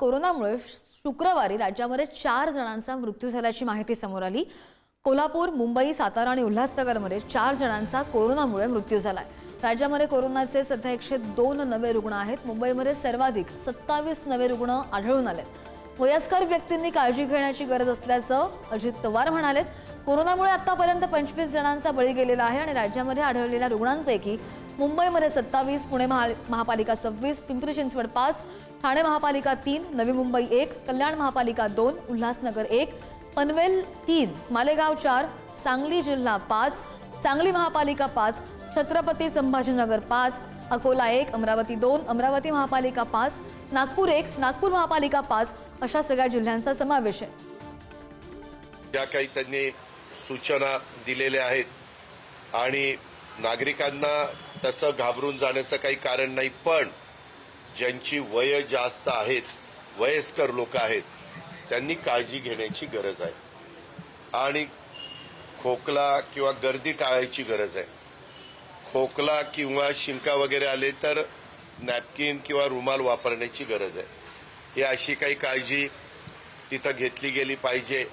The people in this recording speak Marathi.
कोरोनामुळे शुक्रवारी राज्यामध्ये चार जणांचा मृत्यू झाल्याची माहिती समोर आली. कोल्हापूर मुंबई सातारा आणि उल्हासनगरमध्ये चार जणांचा कोरोनामुळे मृत्यू झालाय. राज्यामध्ये कोरोनाचे सध्या एकशे दोन नवे रुग्ण आहेत. मुंबईमध्ये सर्वाधिक सत्तावीस नवे रुग्ण आढळून आले वयस्कर व्यक्तींनी काळजी घेण्याची गरज असल्याचं अजित पवार म्हणालेत. कोरोनामुळे आतापर्यंत पंचवीस जणांचा बळी गेलेला आहे आणि राज्यामध्ये आढळलेल्या रुग्णांपैकी मुंबईमध्ये सत्तावीस पुणे महा महापालिका सव्वीस पिंपरी चिंचवड पाच ठाणे महापालिका तीन नवी मुंबई एक कल्याण महापालिका दोन उल्हासनगर एक पनवेल तीन मालेगाव चार सांगली जिल्हा पाच सांगली महापालिका पाच छत्रपती संभाजीनगर पाच अकोला एक अमरावती दोन अमरावती महापालिका पाच नागपूर एक नागपूर महापालिका पाच अशा सगळ्या जिल्ह्यांचा समावेश आहे. ज्या काही त्यांनी सूचना दिलेल्या आहेत आणि नागरिकांना तसं घाबरून जाण्याचं काही कारण नाही पण ज्यांची वय जास्त आहेत वयस्कर लोक आहेत त्यांनी काळजी घेण्याची गरज आहे. आणि खोकला किंवा गर्दी टाळायची गरज आहे. खोकला किंवा शिंका वगैरे आले तर नॅपकिन किंवा रुमाल वापरण्याची गरज आहे. ही अशी काही काळजी तिथं घेतली गेली पाहिजे.